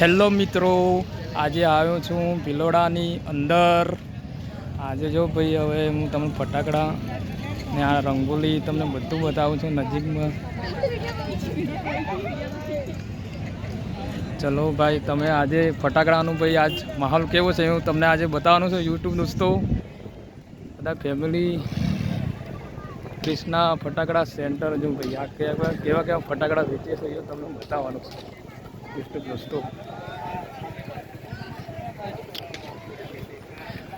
Hello મિત્રો, આજે આવ્યો છું ભિલોડાની અંદર. આજે જો ભાઈ, હવે હું તમને ફટાકડા ને આ રંગોલી તમને બધું બતાવું છું નજીકમાં. ચલો ભાઈ, તમે આજે ફટાકડાનું ભાઈ, આજ માહોલ કેવો છે હું તમને આજે બતાવવાનું છે, યુટ્યુબ દોસ્તો બધા ફેમિલી કૃષ્ણા ફટાકડા સેન્ટર જો ભાઈ, આ કેવા કેવા કેવા ફટાકડા વેચે છે એ તમને બતાવવાનું છે. યુટ્યુબ દોસ્તો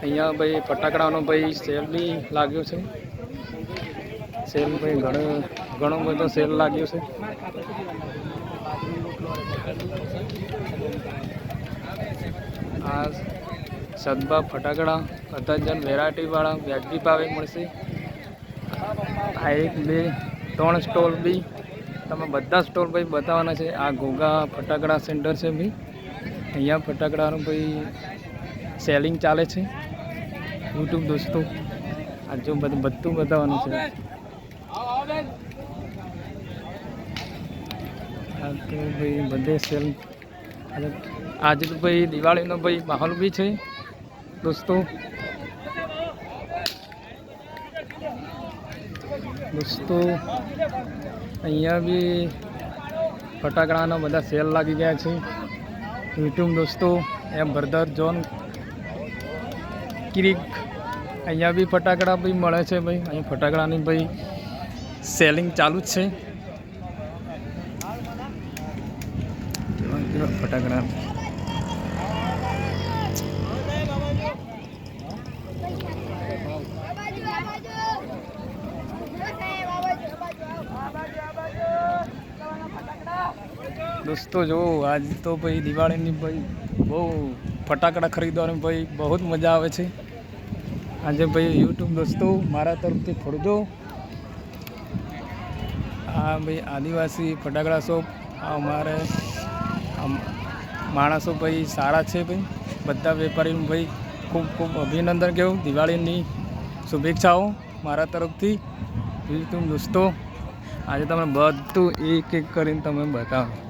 અહીંયા ભાઈ ફટાકડાનો ભાઈ સેલ બી લાગ્યો છે. સેલ ભાઈ ઘણો ઘણો બધો સેલ લાગ્યો છે. આ સદબા ફટાકડા પતંજન વેરાયટીવાળા વ્યાજબી ભાવે મળશે. આ એક, બે, ત્રણ સ્ટોલ બી. તમે બધા સ્ટોલ ભાઈ બતાવવાના છે. આ ઘોઘા ફટાકડા સેન્ટર છે ભાઈ. અહીંયા ફટાકડાનું ભાઈ સેલિંગ ચાલે છે. યુટ્યુબ દોસ્તો, આ જો બધું બધું બતાવવાનું છે. ભાઈ બધે સેલ આજે તો ભાઈ દિવાળીનો ભાઈ માહોલ બી છે દોસ્તો. દોસ્તો, અહીંયા બી ફટાકડાના બધા સેલ લાગી ગયા છે. યુટ્યુબ દોસ્તો એમ બ્રધર જોન ક્રિક અહીંયા બી ફટાકડા બી મળે છે ભાઈ. અહીંયા ફટાકડાની ભાઈ સેલિંગ ચાલુ જ છે. ફટાકડા. દોસ્તો, જો, આજ તો ભાઈ દિવાળીની ભાઈ બહુ ફટાકડા ખરીદવાની ભાઈ બહુ જ મજા આવે છે. આજે ભાઈ યુટ્યુબ દોસ્તો મારા તરફથી ફરજો આ ભાઈ આદિવાસી ફટાકડા શોપ, આ અમારે માણસો ભાઈ સારા છે ભાઈ. બધા વેપારીનું ભાઈ ખૂબ ખૂબ અભિનંદન કહેવું. દિવાળીની શુભેચ્છાઓ મારા તરફથી. યુટ્યુબ દોસ્તો, આજે તમે બધું એક એક કરીને તમે બતાવો.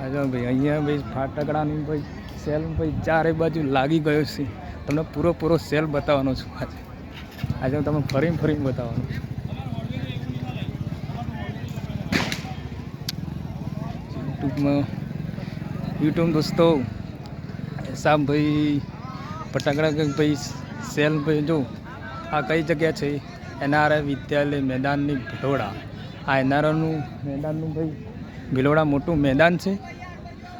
આજે ભાઈ, અહીંયા ભાઈ ફાટકડાની ભાઈ સેલ ભાઈ ચારે બાજુ લાગી ગયો છે. તમને પૂરો પૂરો સેલ બતાવવાનો છું આજે. આજે હું તમને ફરીને ફરીને બતાવવાનો છું. યુટ્યુબમાં, યુટ્યુબ દોસ્તો સાહેબ ભાઈ ફટાકડા ભાઈ સેલ ભાઈ જો, આ કઈ જગ્યા છે? એનઆરઆઈ વિદ્યાલય મેદાનની ભટોડા આ એનઆરઆઈનું મેદાનનું ભાઈ ભિલોડા મોટું મેદાન છે.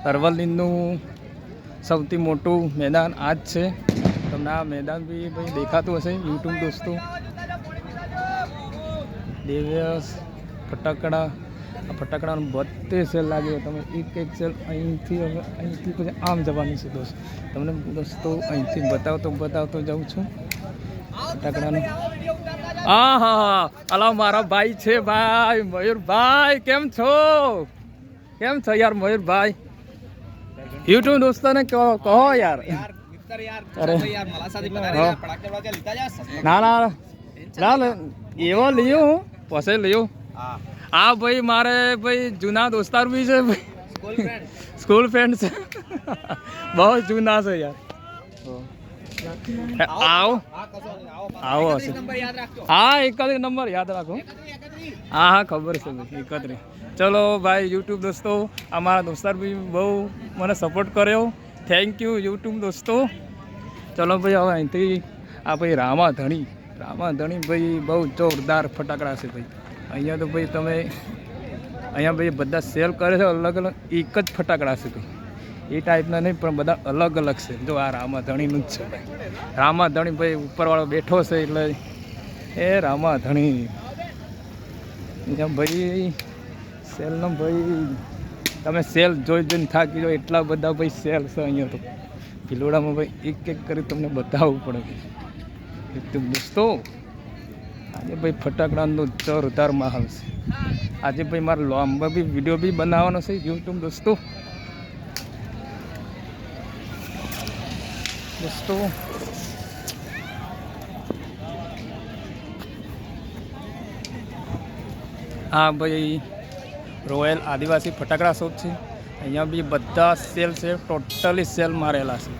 અરવલ્લીનું સૌથી મોટું મેદાન આ જ છે. તમને આ મેદાન બી ભાઈ દેખાતું હશે, યુટ્યુબ દોસ્તો. દેવ્યસ, ફટાકડા, આ ફટાકડાનું બધે સેલ લાગે. તમે એક એક સેલ અહીંથી હવે અહીંથી પછી આમ જવાની છે દોસ્ત. તમને દોસ્તો અહીંથી બતાવતો બતાવતો જાઉં છું. ફટાકડાનું હા હા હા. અલા મારા ભાઈ છે ભાઈ મયુરભાઈ કેમ છો? કેમ છો યાર મયુરભાઈ? યુટ્યુબ દોસ્તોને કહો કહો યાર. ના ના ના. ના એવો લ્યો હું પછી લ્યો. આ ભાઈ મારે ભાઈ જૂના દોસ્તાર બી છે ભાઈ. સ્કૂલ ફ્રેન્ડ છે. બહુ જૂના છે યાર. આવો. આવો હા, એકત્રીસ નંબર યાદ રાખો. હા હા, ખબર છે ભાઈ એકત્રીસ. ચલો ભાઈ, યુટ્યુબ દોસ્તો, અમારા દોસ્તાર બી બહુ મને સપોર્ટ કર્યો. થેન્ક યુ યુટ્યુબ દોસ્તો. ચલો ભાઈ, હવે અહીંથી આ ભાઈ રામા ધણી રામા ધણી ભાઈ બહુ જોરદાર ફટાકડા છે ભાઈ. અહીંયા તો ભાઈ તમે, અહીંયા ભાઈ બધા સેલ કરે છે અલગ અલગ એક જ ફટાકડા છે ભાઈ. એ ટાઈપના નહીં, પણ બધા અલગ અલગ છે. જો આ રામાધણીનું જ છે ભાઈ. રામાધણી ભાઈ ઉપરવાળો બેઠો છે એટલે એ રામાધણી. ભાઈ સેલનો ભાઈ, તમે સેલ જોઈ જોઈને થાકી જો એટલા બધા ભાઈ સેલ છે અહીંયા તો. ભીલોડામાં ભાઈ એક એક કરી તમને બતાવવું પડે એકદમ દોસ્તો, આજે ભાઈ ફટાકડાનો જોરદાર માહોલ છે. આજે ભાઈ મારે લાંબા બી વીડિયો બી બનાવવાનો છે યુટ્યુબ દોસ્તો? દોસ્તો આ ભાઈ, રોયલ આદિવાસી ફટાકડા શોપ છે. અહીંયા બી બધા સેલ છે, ટોટલી સેલ મારેલા છે.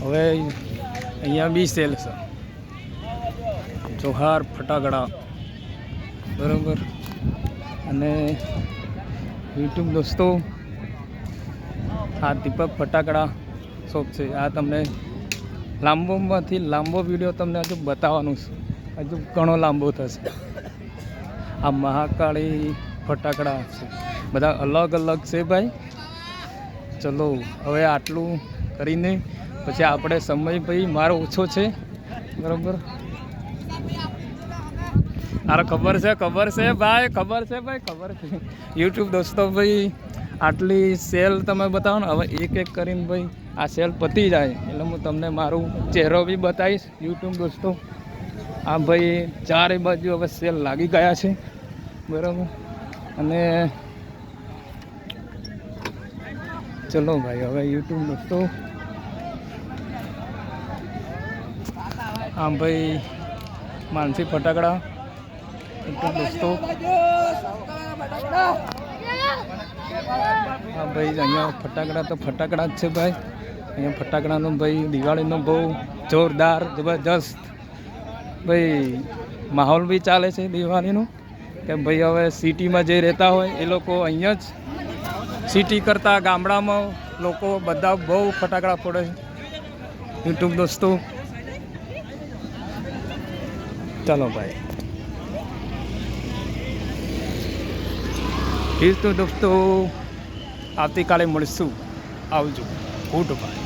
હવે અહીંયા બી સેલ છે. જોહાર ફટાકડા. બરાબર. અને યુટ્યુબ દોસ્તો, આ દીપક ફટાકડા શોપ છે. આ તમને લાંબોમાંથી લાંબો વીડિયો તમને હજુ બતાવવાનું છે. હજુ ઘણો લાંબો થશે. આ મહાકાળી ફટાકડા છે. બધા અલગ અલગ છે ભાઈ. ચલો, હવે આટલું કરીને પછી આપણે સમય ભાઈ મારો ઓછો છે. બરાબર? અરે ખબર છે ખબર છે ભાઈ, ખબર છે ભાઈ, ખબર છે. યુટ્યુબ દોસ્તો ભાઈ આટલી સેલ તમે બતાવો ને, હવે એક એક કરીને ભાઈ આ સેલ પતી જાય. એટલે હું તમને મારું ચહેરો બી બતાવીશ યુટ્યુબ દોસ્તો. આ ભાઈ ચારે બાજુ હવે સેલ લાગી ગયા છે. બરાબર? અને ચલો ભાઈ, હવે યુટ્યુબ દોસ્તો. હા ભાઈ માનસી ફટાકડા. દોસ્તો. હા, ભાઈ, અહીંયા ફટાકડા તો ફટાકડા જ છે, ભાઈ. અહીંયા ફટાકડાનો, ભાઈ, દિવાળીનો બહુ જોરદાર, જબરજસ્ત, ભાઈ, માહોલ બી ચાલે છે દિવાળીનો. કે ભાઈ, હવે સિટીમાં જે રહેતા હોય એ લોકો અહીંયા જ સિટી કરતાં ગામડામાં લોકો બધા બહુ ફટાકડા ફોડે છે. યુટ્યુબ દોસ્તો. ચાલો, ભાઈ. ઠીક તો દોસ્તો આવતીકાલે મળશું. આવજો. Good bye.